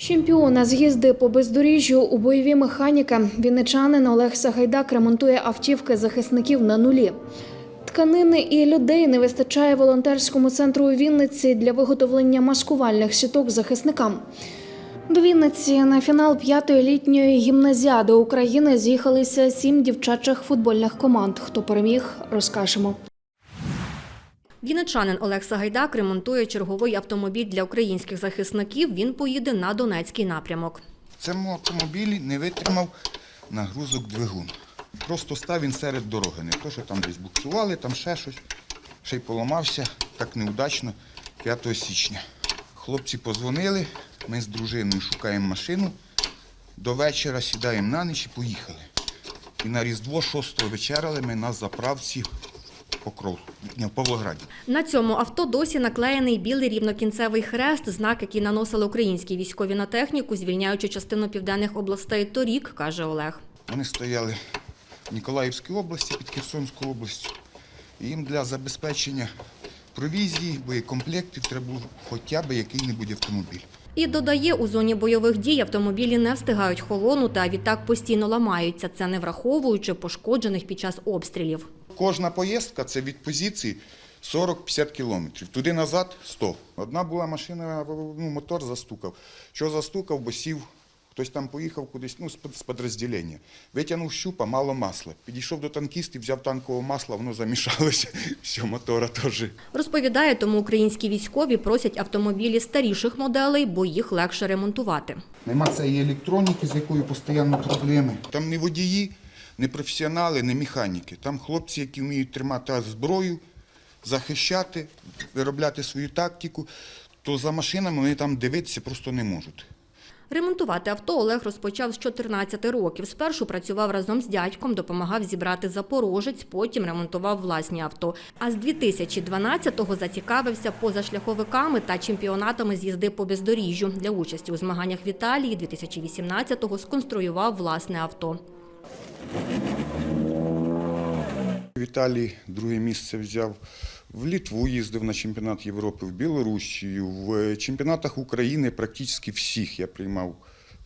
Чемпіона з їзди по бездоріжжю у бойові механіка вінничанин Олег Сагайдак ремонтує автівки захисників на нулі. Тканини і людей не вистачає волонтерському центру у Вінниці для виготовлення маскувальних сіток захисникам. До Вінниці на фінал п'ятої літньої гімназіади України з'їхалися сім дівчачих футбольних команд. Хто переміг, розкажемо. Вінничанин Олег Сагайдак ремонтує черговий автомобіль для українських захисників. Він поїде на Донецький напрямок. В цьому автомобілі не витримав нагрузок двигун. Просто став він серед дороги. Не то, що там десь буксували, там ще щось. Ще й поламався так неудачно 5 січня. Хлопці позвонили, ми з дружиною шукаємо машину. До вечора сідаємо на ніч і поїхали. І на Різдво 6 вечеряли ми на заправці Покров, в Павлограді. На цьому авто досі наклеєний білий рівнокінцевий хрест, знак, який наносили українські військові на техніку, звільняючи частину південних областей торік, каже Олег. Вони стояли в Ніколаївській області під Херсонською областю. Їм для забезпечення провізії, боєкомплектів треба був хоча б який-небудь автомобіль. І додає, у зоні бойових дій автомобілі не встигають холонути, а відтак постійно ламаються. Це не враховуючи пошкоджених під час обстрілів. Кожна поїздка це від позиції 40-50 кілометрів. Туди-назад 100. Одна була машина, ну, мотор застукав. Що застукав, бо сів, хтось там поїхав кудись, ну, з підрозділення. Витягнув щупа, мало масла. Підійшов до танкістів, взяв танкового масла, воно замішалося. Все, мотора теж. Розповідає, тому українські військові просять автомобілі старіших моделей, бо їх легше ремонтувати. Нема цієї електроніки, з якою постійно проблеми. Там не водії, не професіонали, не механіки. Там хлопці, які вміють тримати зброю, захищати, виробляти свою тактику, то за машинами вони там дивитися просто не можуть. Ремонтувати авто Олег розпочав з 14 років. Спершу працював разом з дядьком, допомагав зібрати запорожець, потім ремонтував власні авто. А з 2012-го зацікавився позашляховиками та чемпіонатами з їзди по бездоріжжю. Для участі у змаганнях в Італії 2018-го сконструював власне авто. В Італії друге місце взяв. В Літву їздив на чемпіонат Європи, в Білорусію, в чемпіонатах України практично всіх я приймав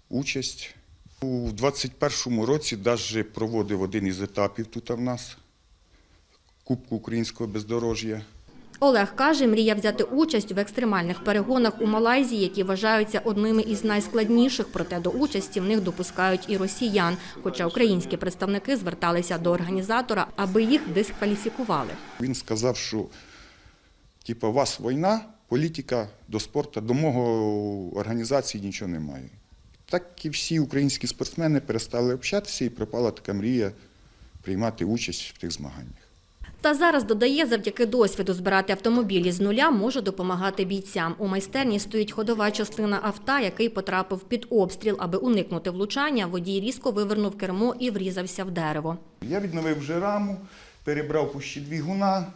участь. У 21-му році навіть проводив один із етапів тут в нас Кубку українського бездорожжя. Олег каже, мріяв взяти участь в екстремальних перегонах у Малайзії, які вважаються одними із найскладніших. Проте до участі в них допускають і росіян. Хоча українські представники зверталися до організатора, аби їх дискваліфікували. Він сказав, що типу, вас війна, політика до спорту, до мого організації нічого немає. Так і всі українські спортсмени перестали общатися і пропала така мрія приймати участь в тих змаганнях. Та зараз додає, завдяки досвіду збирати автомобілі з нуля може допомагати бійцям. У майстерні стоїть ходова частина авто, який потрапив під обстріл. Аби уникнути влучання, водій різко вивернув кермо і врізався в дерево. Я відновив вже раму, перебрав пущі двигуна.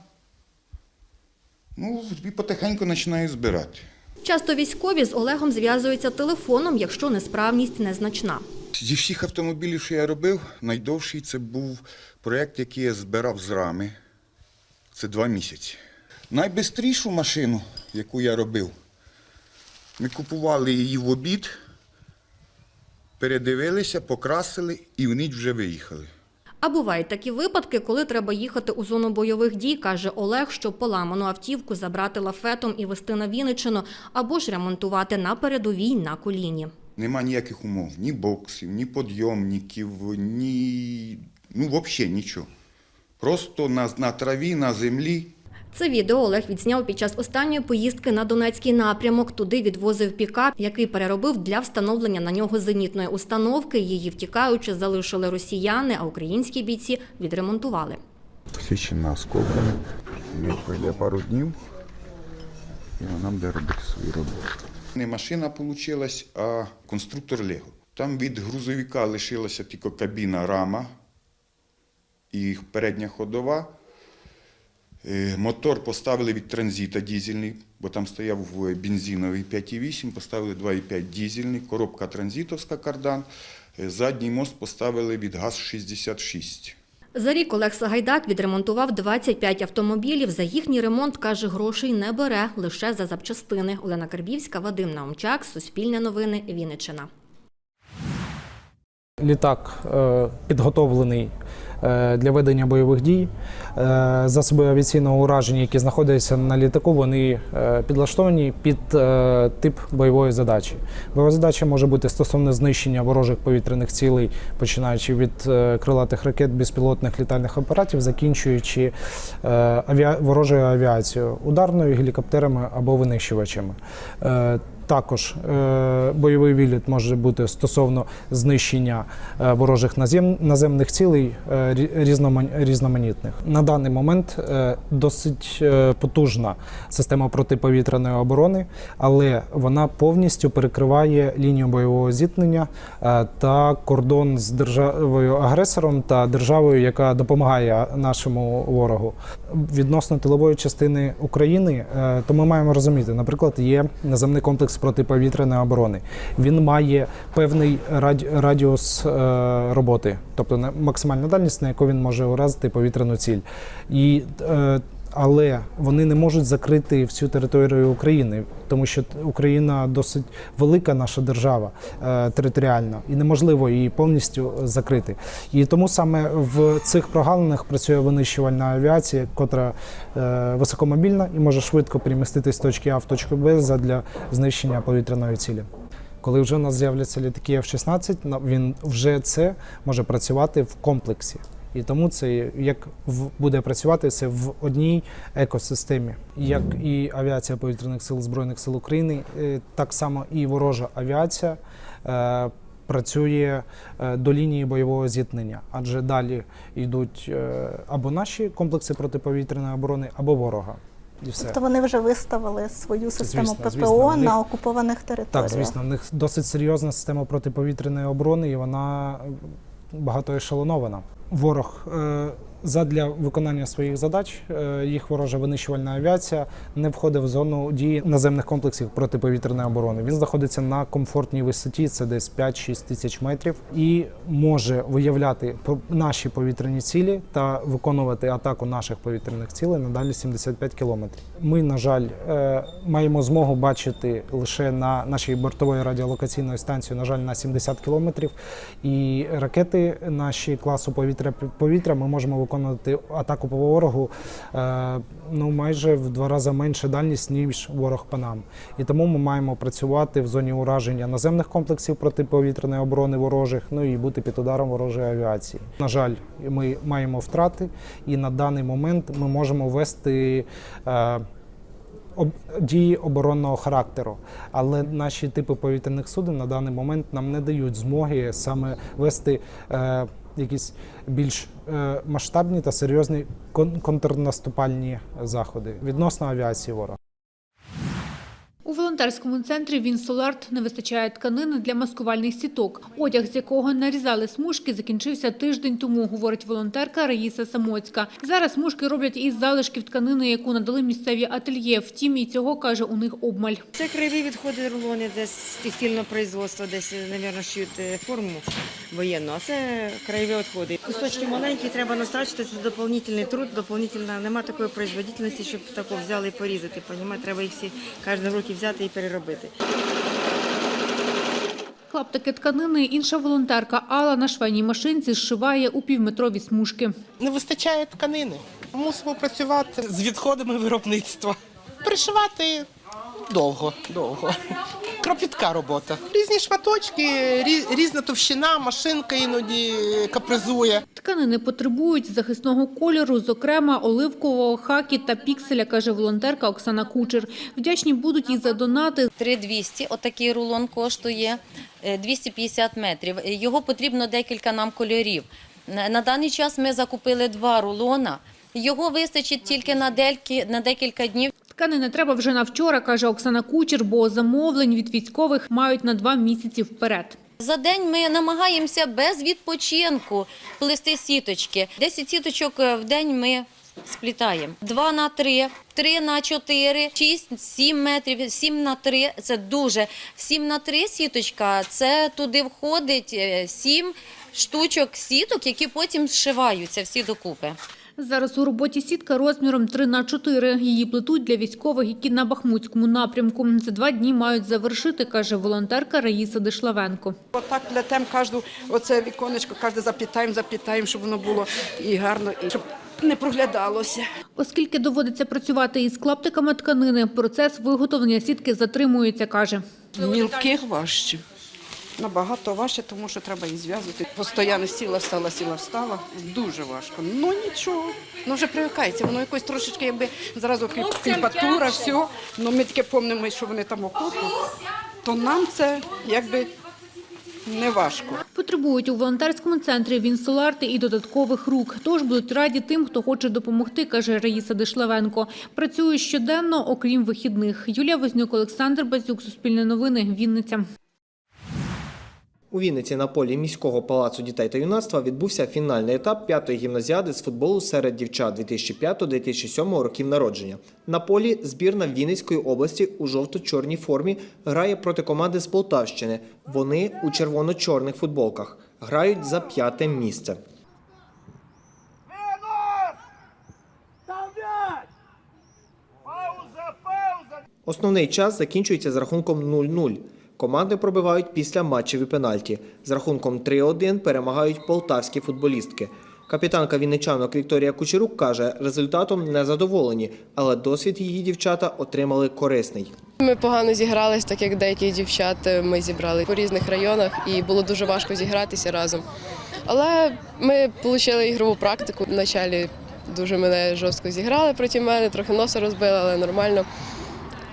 Ну, і потихеньку починаю збирати. Часто військові з Олегом зв'язуються телефоном, якщо несправність незначна. Зі всіх автомобілів, що я робив, найдовший це був проєкт, який я збирав з рами. Це два місяці. Найбистрішу машину, яку я робив, ми купували її в обід, передивилися, покрасили і в ніч вже виїхали. А бувають такі випадки, коли треба їхати у зону бойових дій, каже Олег, щоб поламану автівку забрати лафетом і вести на Вінниччину, або ж ремонтувати на передовій на коліні. Нема ніяких умов, ні боксів, ні підйомників, ні. ну, взагалі нічого. Просто на, на траві, на землі. Це відео Олег відзняв під час останньої поїздки на Донецький напрямок. Туди відвозив пікап, який переробив для встановлення на нього зенітної установки. Її втікаючи, залишили росіяни, а українські бійці відремонтували. Посічена осколками. Пройде пару днів, і вона буде робити свою роботу. Не машина вийшла, а конструктор Лего. Там від грузовика лишилася тільки кабіна рама і передня ходова. Е, Мотор поставили від транзита дізельний, бо там стояв бензиновий 5,8, поставили 2,5 дізельний, коробка транзитовська кардан. Е, Задній мост поставили від ГАЗ-66. За рік Олег Сагайдак відремонтував 25 автомобілів. За їхній ремонт, каже, грошей не бере, лише за запчастини. Олена Карбівська, Вадим Наумчак, Суспільне новини, Вінниччина. Літак е, підготовлений е, для ведення бойових дій. Е, Засоби авіаційного ураження, які знаходяться на літаку, вони підлаштовані під тип бойової задачі. Бойова задача може бути стосовно знищення ворожих повітряних цілей, починаючи від крилатих ракет, безпілотних літальних апаратів, закінчуючи авіа... ворожою авіацією, ударною, гелікоптерами або винищувачами. Також е, бойовий виліт може бути стосовно знищення е, ворожих наземних цілей е, рі- різноман- різноманітних. На даний момент досить потужна система протиповітряної оборони, але вона повністю перекриває лінію бойового зіткнення та кордон з державою агресором та державою, яка допомагає нашому ворогу. Відносно тилової частини України, то ми маємо розуміти, наприклад, є наземний комплекс протиповітряної оборони. Він має певний раді- радіус е, роботи, тобто на- максимальна дальність, на яку він може уразити повітряну ціль. І е, але вони не можуть закрити всю територію України, тому що Україна досить велика наша держава е, територіальна, і неможливо її повністю закрити. І тому саме в цих прогалинах працює винищувальна авіація, котра е, високомобільна і може швидко переміститись з точки А в точку Б задля знищення повітряної цілі. Коли вже у нас з'являться літаки F-16, на- він вже це може працювати в комплексі. І тому це як в- буде працювати це в одній екосистемі, як і авіація повітряних сил збройних сил України, е, так само і ворожа авіація е, працює е, до лінії бойового зіткнення, адже далі йдуть або наші комплекси протиповітряної оборони, або ворога. І все. То вони вже виставили свою систему Звісно, ППО звісно, в них- на окупованих територіях. Так, звісно, в них досить серйозна система протиповітряної оборони, і вона е, багатоешелонована. Ворог е, задля виконання своїх задач, е, їх ворожа винищувальна авіація не входить в зону дії наземних комплексів протиповітряної оборони. Він знаходиться на комфортній висоті, це десь 5-6 тисяч метрів, і може виявляти наші повітряні цілі та виконувати атаку наших повітряних цілей на далі 75 кілометрів. Ми, на жаль, е, маємо змогу бачити лише на нашій бортової радіолокаційної станції, на жаль, на 70 кілометрів. І ракети наші класу повітря повітря ми можемо виконувати атаку по ворогу е, ну майже в два рази менше дальність, ніж ворог по нам. І тому ми маємо працювати в зоні ураження наземних комплексів протиповітряної оборони ворожих, ну і бути під ударом ворожої авіації. На жаль, ми маємо втрати, і на даний момент ми можемо вести. Е, дії оборонного характеру. Але наші типи повітряних суден на даний момент нам не дають змоги саме вести е, якісь більш е, масштабні та серйозні кон- контрнаступальні заходи відносно авіації ворога. Волонтерському центрі «Вінсоларт» не вистачає тканини для маскувальних сіток. Одяг, з якого нарізали смужки, закінчився тиждень тому, говорить волонтерка Раїса Самоцька. Зараз смужки роблять із залишків тканини, яку надали місцеві ательє. Втім, і цього, каже, у них обмаль. Це краєві відходи рулони десь з текстильного десь, мабуть, шиють е, форму воєнну, а це краєві відходи. Кусочки маленькі, треба настрачити, це доповнительний труд, доповнительна, нема такої производительності, щоб тако взяли і порізати, понімаєте? Треба їх всі кожен руки взяти і переробити. Клаптики тканини інша волонтерка Алла на швейній машинці зшиває у півметрові смужки. не вистачає тканини. Мусимо працювати з відходами виробництва. Пришивати довго, довго. Кропітка робота. Різні шматочки, різна товщина, машинка іноді капризує. Тканини потребують захисного кольору, зокрема оливкового, хакі та пікселя, каже волонтерка Оксана Кучер. Вдячні будуть і за донати. 3200, отакий рулон коштує е, 250 метрів. Е, Його потрібно декілька нам кольорів. На даний час ми закупили два рулона. Його вистачить тільки на декілька днів. Тканини треба вже на вчора, каже Оксана Кучер, бо замовлень від військових мають на два місяці вперед. За день ми намагаємося без відпочинку плести сіточки. 10 сіточок е, в день ми сплітаємо. 2 на 3, 3 на 4, 6, 7 метрів, 7 на 3 – це дуже. 7 на 3 сіточка – це туди входить 7 штучок сіток, які потім зшиваються всі докупи. Зараз у роботі сітка розміром 3 на 4. Її плетуть для військових, які на Бахмутському напрямку. За два дні мають завершити, каже волонтерка Раїса Дишлавенко. Отак плетемо кожну, оце віконечко, кожне заплітаємо, заплітаємо, щоб воно було і гарно, і щоб не проглядалося. Оскільки доводиться працювати із клаптиками тканини, процес виготовлення сітки затримується, каже. Мілких важче. Набагато важче, тому що треба їх зв'язувати. Постоянно сіла, встала, сіла, встала. Дуже важко. Ну нічого. Ну вже привикається. Воно якось трошечки, якби зразу кріп- кріпатура, все. Ну ми таке пам'ятаємо, що вони там окопи. То нам це якби не важко. Потребують у волонтерському центрі Вінсоларти і додаткових рук. Тож будуть раді тим, хто хоче допомогти, каже Раїса Дишлавенко. Працює щоденно, окрім вихідних. Юлія Вознюк, Олександр Базюк, Суспільне новини, Вінниця. У Вінниці на полі міського палацу дітей та юнацтва відбувся фінальний етап п'ятої гімназіади з футболу серед дівчат 2005-2007 років народження. На полі збірна Вінницької області у жовто-чорній формі грає проти команди з Полтавщини. Вони у червоно-чорних футболках грають за п'яте місце. Основний час закінчується з рахунком 0-0. Команди пробивають після матчів і пенальті. З рахунком 3-1 перемагають полтавські футболістки. Капітанка вінничанок Вікторія Кучерук каже, результатом не задоволені, але досвід її дівчата отримали корисний. Ми погано зігрались, так як деякі дівчат ми зібрали по різних районах, і було дуже важко зігратися разом. Але ми отримали ігрову практику. Вначалі дуже мене жорстко зіграли проти мене, трохи носа розбили, але нормально.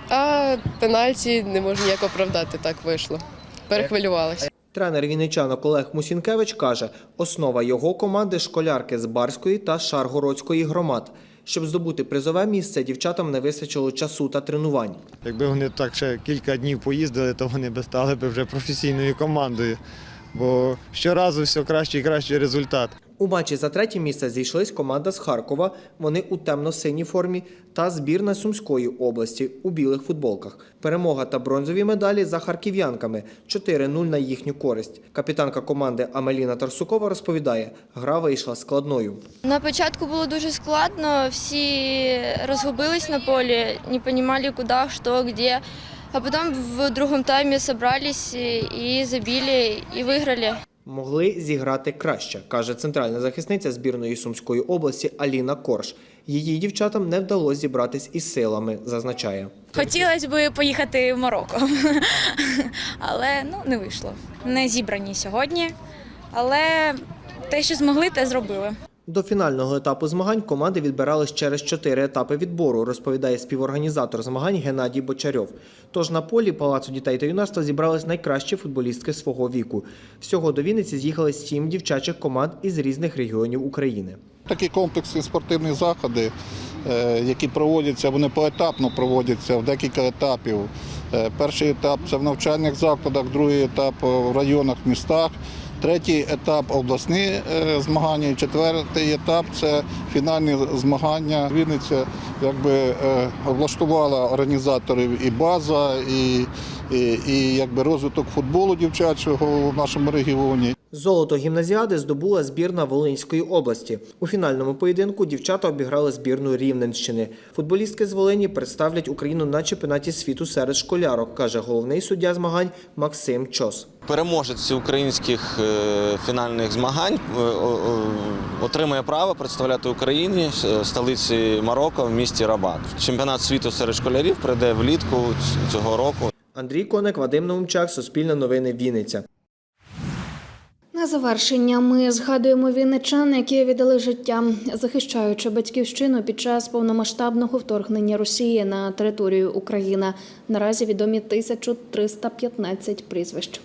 А пенальті не можу ніяк оправдати, так вийшло. Перехвилювалася. Тренер вінничанок Олег Мусінкевич каже, основа його команди школярки з Барської та Шаргородської громад. Щоб здобути призове місце, дівчатам не вистачило часу та тренувань. Якби вони так ще кілька днів поїздили, то вони б стали б вже професійною командою. Бо щоразу все кращий і кращий результат. У матчі за третє місце зійшлись команда з Харкова, вони у темно-синій формі, та збірна Сумської області у білих футболках. Перемога та бронзові медалі за харків'янками 4-0 на їхню користь. Капітанка команди Амеліна Тарсукова розповідає, гра вийшла складною. На початку було дуже складно, всі розгубились на полі, не розуміли, куди, що, де. А потім в другому таймі зібрались і забили, і виграли. Могли зіграти краще, каже центральна захисниця збірної Сумської області Аліна Корж. Її дівчатам не вдалося зібратись із силами, зазначає. Хотілося б поїхати в Марокко, але ну, не вийшло. Не зібрані сьогодні, але те, що змогли, те зробили. До фінального етапу змагань команди відбирались через чотири етапи відбору, розповідає співорганізатор змагань Геннадій Бочарьов. Тож на полі Палацу дітей та юнацтва зібрались найкращі футболістки свого віку. Всього до Вінниці з'їхали сім дівчачих команд із різних регіонів України. Такі комплексні спортивні заходи, е, які проводяться, вони поетапно проводяться в декілька етапів. Е, Перший етап це в навчальних закладах, другий етап в районах, містах, третій етап обласні е, змагання, четвертий етап це фінальні змагання. Вінниця якби е, облаштувала організаторів і база, і, і, і якби розвиток футболу дівчачого в нашому регіоні. Золото гімназіади здобула збірна Волинської області. У фінальному поєдинку дівчата обіграли збірну Рівненщини. Футболістки з Волині представлять Україну на чемпіонаті світу серед школярок, каже головний суддя змагань Максим Чос. Переможець українських е, фінальних змагань е, отримає право представляти Україні е, столиці Марокко в місті Рабат. Чемпіонат світу серед школярів прийде влітку цього року. Андрій Коник, Вадим Наумчак, Суспільне новини Вінниця. На завершення ми згадуємо вінничан, які віддали життя, захищаючи батьківщину під час повномасштабного вторгнення Росії на територію України. Наразі відомі 1315 прізвищ.